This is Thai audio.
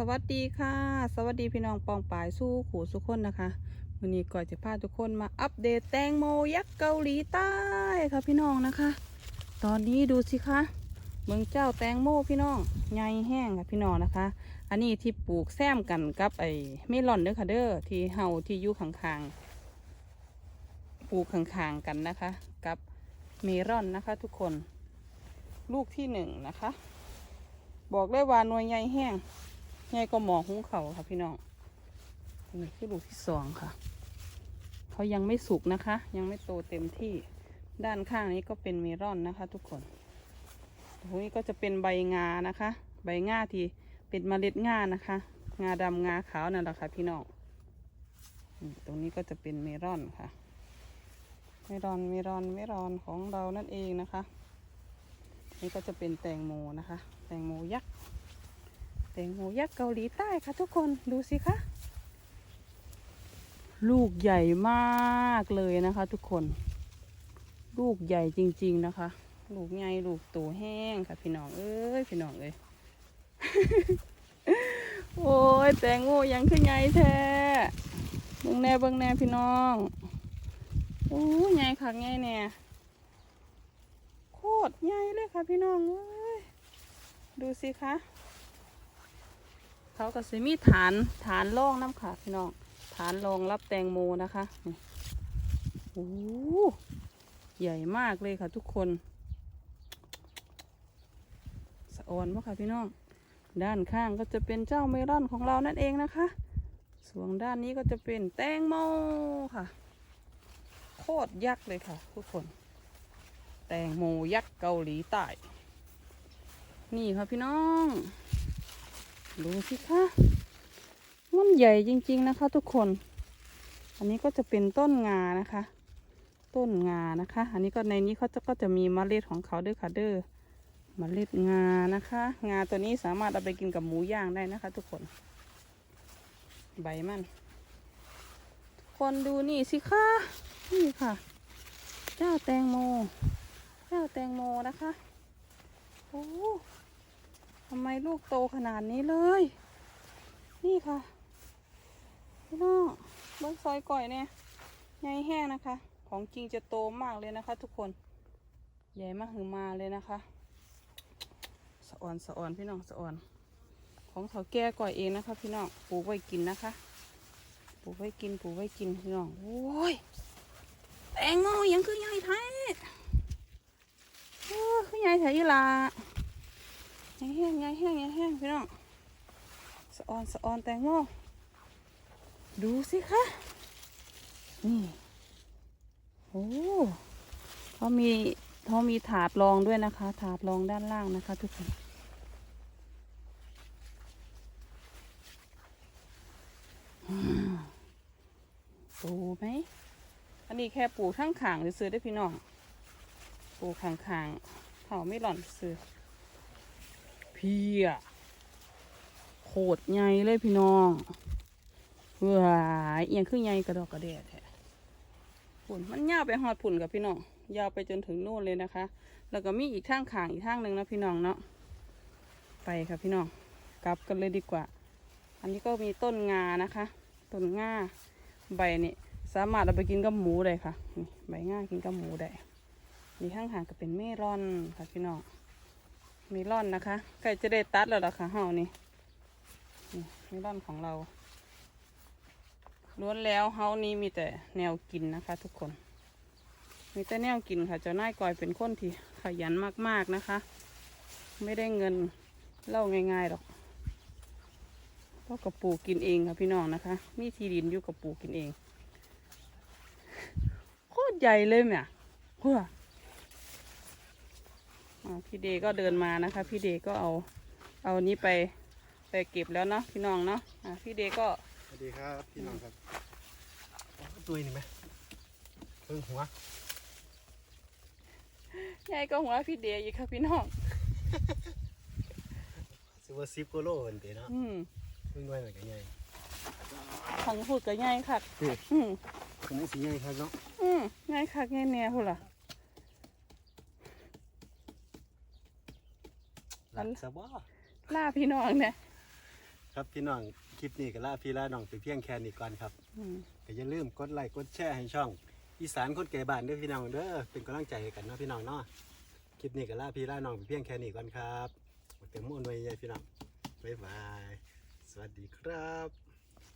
สวัสดีค่ะ สวัสดีพี่น้องปองปายสู้ขู่สุกคนนะคะวันนี้ก่อนจะพาทุกคนมาอัปเดตแตงโมยักษ์เกาหลีใต้ค่ะพี่น้องนะคะ ตอนนี้ดูสิคะเมืองเจ้าแตงโมพี่น้องใหญ่แห้งค่ะพี่น้องนะคะ อันนี้ที่ปลูกแซมกันกับไอ้เมลอนเด้อค่ะเด้อที่เฮาที่อยู่ข้างๆปลูกข้างๆกันนะคะ กับเมลอนนะคะ ทุกคน ลูกที่หนึ่งนะคะ บอกเลยว่าหน่วยใหญ่แห้ง ใหญ่ก็หมอหุ้งเขาค่ะพี่น้องนี่คือลูกที่สองค่ะเขายังไม่สุกนะคะ ยังไม่โตเต็มที่ด้านข้างนี้ก็เป็นเมลอนนะคะ ทุกคนตรงนี้ก็จะเป็นใบงานะคะ ใบงาที่เป็นเมล็ดงานะคะ งาดำงาขาวนั่นแหละค่ะพี่น้องตรงนี้ก็จะเป็นเมลอนค่ะเมลอนเมลอนเมลอนของเรานั่นเองนะคะ นี่ก็จะเป็นแตงโมนะคะ แตงโมยักษ์ ตงโมยักษ์เกาหลีใต้ค่ะทุกคนดูสิคะ ลูกใหญ่มากเลยนะคะ ทุกคน ลูกใหญ่จริง ๆนะคะ ลูกใหญ่ลูกโตแห้งค่ะ พี่น้องเอ้ยพี่น้องเอ้ยโอ้ยแตงโมยังขึ้นใหญ่แท้เบิ่งแน่เบิ่งแน่พี่น้องโอ้ยใหญ่คักใหญ่แน่โคตรใหญ่เลยค่ะพี่น้องเอ้ยดูสิคะ เขาก็สิมีฐานฐานรองน้ำค่ะพี่น้องฐานรองรับแตงโมนะคะนี่โอ้ใหญ่มากเลยค่ะทุกคนสะออนมากค่ะพี่น้อง ด้านข้างก็จะเป็นเจ้าเมลอนของเรานั่นเองนะคะ ส่วนด้านนี้ก็จะเป็นแตงโมค่ะ โคตรยักษ์เลยค่ะ ทุกคน แตงโมยักษ์เกาหลีใต้ นี่ค่ะพี่น้อง ดูสิคะมันใหญ่จริง ๆนะคะ ทุกคน อันนี้ก็จะเป็นต้นงานะคะ ต้นงานะคะ อันนี้ก็ในนี้เขาจะก็จะมีเมล็ดของเขาด้วยค่ะเด้อเมล็ดงานะคะ งาตัวนี้สามารถเอาไปกินกับหมูย่างได้นะคะ ทุกคน ใบมันคนดูนี่สิคะนี่ค่ะ เจ้าแตงโม เจ้าแตงโมนะคะ โอ้ ทำไมลูกโตขนาดนี้เลย นี่ค่ะพี่น้องเบิ้งซอยก่อยเนี่ยใหญ่แห้งนะคะ ของจริงจะโตมากเลยนะคะ ทุกคน ใหญ่มากหือมาเลยนะคะสะออนสะออนพี่น้องสะออน ของเขาแก่ก่อยเองนะคะ พี่น้องปลูกไว้กินนะคะปลูกไว้กินปลูกไว้กินพี่น้องโอ้ยแตงโมยังคือใหญ่แท้โอ้คือใหญ่แท้ยี่ละ ใหญ่แห้งใหญ่แห้งใหญ่แห้งพี่น้องสะออนสะออนแตงโมดูสิคะนี่โอ้เขามีเขามีถาดรองด้วยนะคะ ถาดรองด้านล่างนะคะ ทุกคนอืมโตไหมอันนี้แค่ปลูกทั้งขางหรือซื้อได้พี่น้องปลูกข้างเขาไม่หล่อนซื้อ เพียโคตรใหญ่เลยพี่น้องว้ายเอียงขึ้นใหญ่กระดอกกระเดดแท้ผุนมันยาวไปหอดผุนกับพี่น้อง ยาวไปจนถึงโน่นเลยนะคะ แล้วก็มีอีกทางขางอีกทางหนึ่งนะพี่น้องเนาะ ไปค่ะพี่น้อง กลับกันเลยดีกว่า อันนี้ก็มีต้นงานะคะ ต้นงาใบนี่สามารถเอาไปกินกับหมูได้ค่ะ ใบงากินกับหมูได้มีข้างหางก็เป็นเมลอนค่ะพี่น้อง มลอนนะคะใกล้จะได้ตัดแล้วล่ะค่ะเฮานี่นี่อนของเราล้วนแล้วเฮานี้มีแต่แนวกินนะคะ ทุกคน มีแต่แนวกินค่ะเจ้านายกอยเป็นคนที่ขยันมากๆนะคะ ไม่ได้เงินเล่าง่ายๆหรอกเพราะกับปูกินเองค่ะพี่น้องนะคะ มีที่ดินอยู่กับปูกินเอง โคตรใหญ่เลยเนี่ยเพื่อ พี่เดก็เดินมานะคะ พี่เดก็เอาเอานี้ไปไปเก็บแล้วเนาะพี่น้องเนาะอ่าพี่เดก็สวัสดีครับพี่น้องครับเอาตัวนี้ไหมเพิ่งหัวยายก็หัวพี่เดอีกค่ะพี่น้องซิว่าซิปโกโลเห็นเตะเนาะอืมเพิ่งด้วยหน่อยกันใหญ่ขังพูดกับยายค่ะนี่อืมคนนี้สีใหญ่ครับเนาะอืมยายค่ะยายแน่พูดล่ะ หลักซะบ่ล่าพี่น้องเนี่ยคครับพี่น้องคลิปนี้ก็ลาพี่ลาน้องไปเพียงแค่นี้ก่อนครับอืมก็อย่าลืมกดไลค์กดแชร์ให้ช่อง อีสานคนแก่บ้านเด้วยพี่น้องเด้อเป็นกำลังใจให้กันเนาะพี่น้องเนาะคลิปนี้ก็ลาพี่ลาน้องไปเพียงแค่นี้ก่อนครับเต็มมุ่นไว้ยายพี่น้องบ๊ายบาย สวัสดีครับ